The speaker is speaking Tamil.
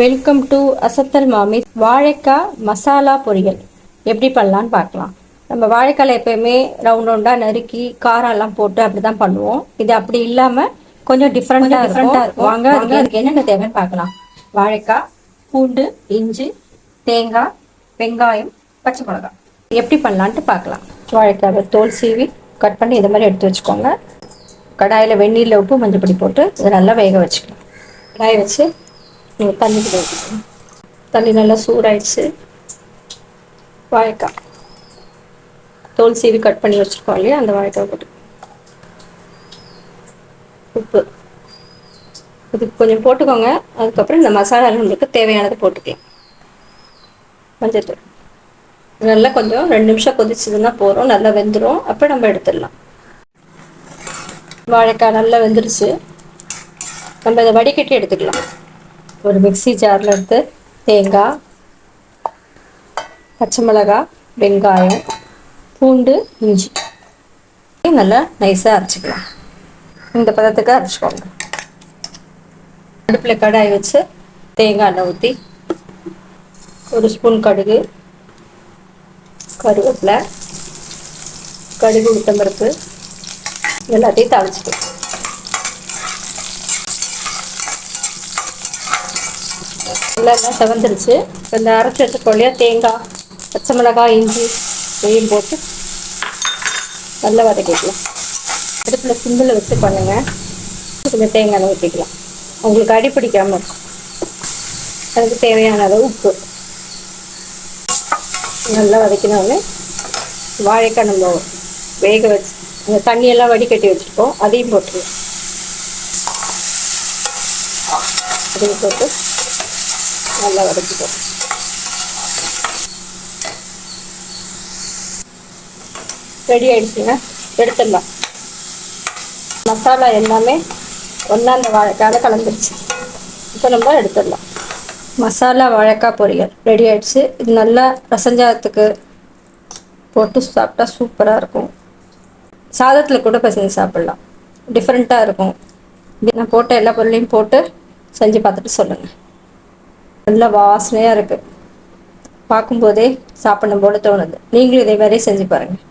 வெல்கம் டு அசத்தல் மாமி வாழைக்காய் மசாலா பொரியல். எப்படி பண்ணலான்னு பார்க்கலாம். நம்ம வாழைக்காய் எப்பயுமே ரவுண்ட் ரவுண்டாக நறுக்கி காரம் எல்லாம் போட்டு அப்படி தான் பண்ணுவோம். இது அப்படி இல்லாமல் கொஞ்சம் டிஃப்ரெண்ட்டாக டிஃப்ரெண்ட்டாக இருக்கும். வாங்க அதுக்கு அதுக்கு என்னென்ன தேவைன்னு பார்க்கலாம். வாழைக்காய் பூண்டு இஞ்சி தேங்காய் வெங்காயம் பச்சை மிளகாய். எப்படி பண்ணலான்ட்டு பார்க்கலாம். வாழைக்காவை தோல் சீவி கட் பண்ணி இந்த மாதிரி எடுத்து வச்சுக்கோங்க. கடாயில் வெந்நீரில் உப்பு மஞ்சள் பொடி போட்டு இதை நல்லா வேக வச்சுக்கலாம். கடாயை வச்சு தண்ணி கூட தண்ணி நல்லா சூடாயிடுச்சு. வாழைக்காய். தோல் சீவி கட் பண்ணி வச்சுருக்கோம் இல்லையா? அந்த வாழைக்காய் போட்டு. உப்பு. இது கொஞ்சம் போட்டுக்கோங்க. அதுக்கப்புறம் இந்த மசாலா நம்மளுக்கு தேவையானதை போட்டுக்கலாம். மஞ்சத்தூள். நல்லா கொஞ்சம் ரெண்டு நிமிஷம் கொதிச்சதுன்னா போகிறோம் நல்லா வெந்துடும் அப்போ நம்ம எடுத்துடலாம். வாழைக்காய் நல்லா வெந்துருச்சு. நம்ம இதை வடிகட்டி எடுத்துக்கலாம். ஒரு மிக்ஸி ஜாரில் எடுத்து தேங்காய் பச்சை மிளகாய் வெங்காயம் பூண்டு இஞ்சி. நல்லா நைஸாக அரைச்சிக்கலாம். இந்த பதத்துக்கு அரைச்சிக்கோங்க. அடுப்பில் கடாய் வச்சு தேங்காய் எண்ணெய் ஊற்றி ஒரு ஸ்பூன் கடுகு கருவேப்பிலை கடுகு உளுத்தம்பருப்பு எல்லாத்தையும் தாளிச்சிக்கலாம். எல்லாம் செவந்துருச்சு. இந்த அரைச்சி வச்சுருக்கோம் இல்லையா? தேங்காய் பச்சை மிளகாய் இஞ்சி இதையும் போட்டு நல்லா வதக்கிக்கலாம். அடுப்பில் சிம்பிள் வச்சு பண்ணுங்கள் இந்த தேங்காய் ஊற்றிக்கலாம் உங்களுக்கு அடி பிடிக்காமல் இருக்கும். அதுக்கு தேவையான அளவு உப்பு. நல்லா வதக்கினோடனே வாழைக்காய் நம்ம வேக வச்சு அந்த தண்ணியெல்லாம் வடிகட்டி வச்சுருக்கோம். அதையும் போட்டுருவோம் அதையும் போட்டு நல்லா வதக்கிட்டோம் ரெடி ஆயிடுச்சுங்க. எடுத்துடலாம். மசாலா எல்லாமே ஒன்றா அந்த வாழைக்காயில் கலந்துருச்சு. இப்போ நம்ம எடுத்துடலாம். மசாலா வாழைக்காய் பொரியல் ரெடி ஆயிடுச்சு. இது நல்லா ரசஞ்சாதத்துக்கு போட்டு சாப்பிட்டா சூப்பராக இருக்கும். சாதத்தில் கூட பசங்க சாப்பிட்லாம். டிஃப்ரெண்ட்டாக இருக்கும். நான் போட்ட எல்லா பொருளையும் போட்டு செஞ்சு பார்த்துட்டு சொல்லுங்கள் நல்ல வாசனையாக இருக்குது பார்க்கும்போதே சாப்பிடணும் போல தோணுது. நீங்களும் இதே மாதிரி செஞ்சு பாருங்கள்